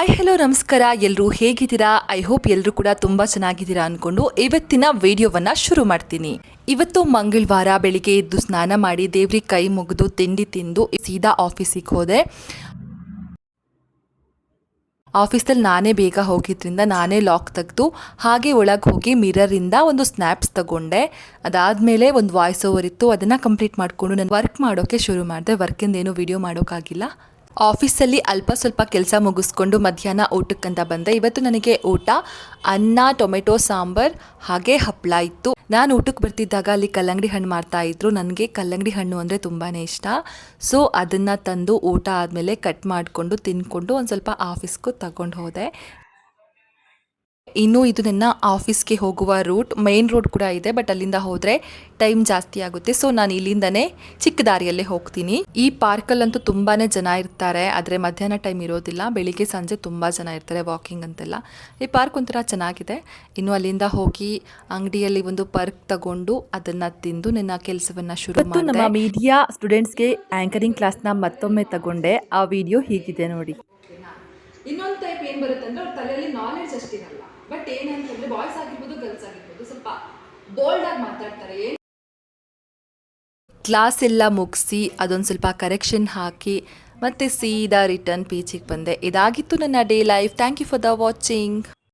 Hi hello ನಮಸ್ಕಾರ. ಎಲ್ಲರೂ ಹೇಗಿದ್ದೀರಾ? ಐ ಹೋಪ್ ಎಲ್ಲರೂ ಕೂಡ ತುಂಬ ಚೆನ್ನಾಗಿದ್ದೀರಾ ಅಂದ್ಕೊಂಡು ಇವತ್ತಿನ ವಿಡಿಯೋವನ್ನು ಶುರು ಮಾಡ್ತೀನಿ. ಇವತ್ತು ಮಂಗಳವಾರ ಬೆಳಿಗ್ಗೆ ಎದ್ದು ಸ್ನಾನ ಮಾಡಿ ದೇವ್ರಿಗೆ ಕೈ ಮುಗಿದು ತಿಂಡಿ ತಿಂದು ಸೀದಾ ಆಫೀಸಿಗೆ ಹೋದೆ. ಆಫೀಸಲ್ಲಿ ನಾನೇ ಬೇಗ ಹೋಗಿದ್ರಿಂದ ನಾನೇ ಲಾಕ್ ತೆಗೆದು ಹಾಗೆ ಒಳಗೆ ಹೋಗಿ ಮಿರರಿಂದ ಒಂದು ಸ್ನ್ಯಾಪ್ಸ್ ತಗೊಂಡೆ. ಅದಾದಮೇಲೆ ಒಂದು ವಾಯ್ಸ್ ಓವರ್ ಇತ್ತು. ಅದನ್ನು ಕಂಪ್ಲೀಟ್ ಮಾಡಿಕೊಂಡು ನಾನು ವರ್ಕ್ ಮಾಡೋಕ್ಕೆ ಶುರು ಮಾಡಿದೆ. ವರ್ಕಿಂದ ಏನೂ ವಿಡಿಯೋ ಮಾಡೋಕ್ಕಾಗಿಲ್ಲ. ಆಫೀಸಲ್ಲಿ ಅಲ್ಪ ಸ್ವಲ್ಪ ಕೆಲಸ ಮುಗಿಸ್ಕೊಂಡು ಮಧ್ಯಾಹ್ನ ಊಟಕ್ಕಂತ ಬಂದೆ. ಇವತ್ತು ನನಗೆ ಊಟ, ಅನ್ನ, ಟೊಮೆಟೊ, ಸಾಂಬಾರ್ ಹಾಗೆ ಹಪ್ಪಳ ಇತ್ತು. ನಾನು ಊಟಕ್ಕೆ ಬರ್ತಿದ್ದಾಗ ಅಲ್ಲಿ ಕಲ್ಲಂಗಡಿ ಹಣ್ಣು ಮಾರ್ತಾ ಇದ್ರು. ನನಗೆ ಕಲ್ಲಂಗಡಿ ಹಣ್ಣು ಅಂದರೆ ತುಂಬಾ ಇಷ್ಟ. ಸೊ ಅದನ್ನು ತಂದು ಊಟ ಆದಮೇಲೆ ಕಟ್ ಮಾಡಿಕೊಂಡು ತಿನ್ಕೊಂಡು ಒಂದು ಸ್ವಲ್ಪ ಆಫೀಸ್ಗೂ ತಗೊಂಡು ಹೋದೆ. ಇನ್ನು ಇದು ನನ್ನ ಆಫೀಸ್ಗೆ ಹೋಗುವ ರೂಟ್ ಮೇನ್ ರೋಡ್ ಕೂಡ ಇದೆ ಬಟ್ ಅಲ್ಲಿಂದ ಹೋದರೆ ಟೈಮ್ ಜಾಸ್ತಿ ಆಗುತ್ತೆ. ಸೊ ನಾನು ಇಲ್ಲಿಂದನೇ ಚಿಕ್ಕ ದಾರಿಯಲ್ಲೇ ಹೋಗ್ತೀನಿ. ಈ ಪಾರ್ಕಲ್ಲಂತೂ ತುಂಬಾ ಜನ ಇರ್ತಾರೆ ಆದರೆ ಮಧ್ಯಾಹ್ನ ಟೈಮ್ ಇರೋದಿಲ್ಲ. ಬೆಳಿಗ್ಗೆ ಸಂಜೆ ತುಂಬ ಜನ ಇರ್ತಾರೆ ವಾಕಿಂಗ್ ಅಂತೆಲ್ಲ. ಈ ಪಾರ್ಕ್ ಒಂಥರ ಚೆನ್ನಾಗಿದೆ. ಇನ್ನು ಅಲ್ಲಿಂದ ಹೋಗಿ ಅಂಗಡಿಯಲ್ಲಿ ಒಂದು ಪರ್ಕ್ ತಗೊಂಡು ಅದನ್ನು ತಿಂದು ನನ್ನ ಕೆಲಸವನ್ನು ಶುರು ಮಾಡ್ತೀನಿ ನಮ್ಮ ಮೀಡಿಯಾ ಸ್ಟೂಡೆಂಟ್ಸ್ಗೆ ಆಂಕರಿಂಗ್ ಕ್ಲಾಸ್ನ ಮತ್ತೊಮ್ಮೆ ತಗೊಂಡೆ. ಆ ವಿಡಿಯೋ ಹೀಗಿದೆ ನೋಡಿ. ಇನ್ನೊಂದು ಟೈಪ್ ಏನು ಬರುತ್ತೆ ಅಂದ್ರೆ ಅವ್ರ ತಲೆಯಲ್ಲಿ ನಾಲೆಡ್ಜ್ ಅಷ್ಟಿರಲ್ಲ. ಬಟ್ ಏನಂತಂದ್ರೆ ಬಾಯ್ಸ್ ಆಗಿರ್ಬೋದು ಗರ್ಲ್ಸ್ ಆಗಿರ್ಬೋದು, ಸ್ವಲ್ಪ ಬೋಲ್ಡ್ ಆಗಿ ಮಾತಾಡ್ತಾರೆ. ಕ್ಲಾಸ್ ಎಲ್ಲ ಮುಗಿಸಿ ಅದೊಂದು ಸ್ವಲ್ಪ ಕರೆಕ್ಷನ್ ಹಾಕಿ ಮತ್ತೆ ಸೀದಾ ರಿಟರ್ನ್ ಪೀಚಿಗೆ ಬಂದೆ. ಇದಾಗಿತ್ತು ನನ್ನ day life thank you for the watching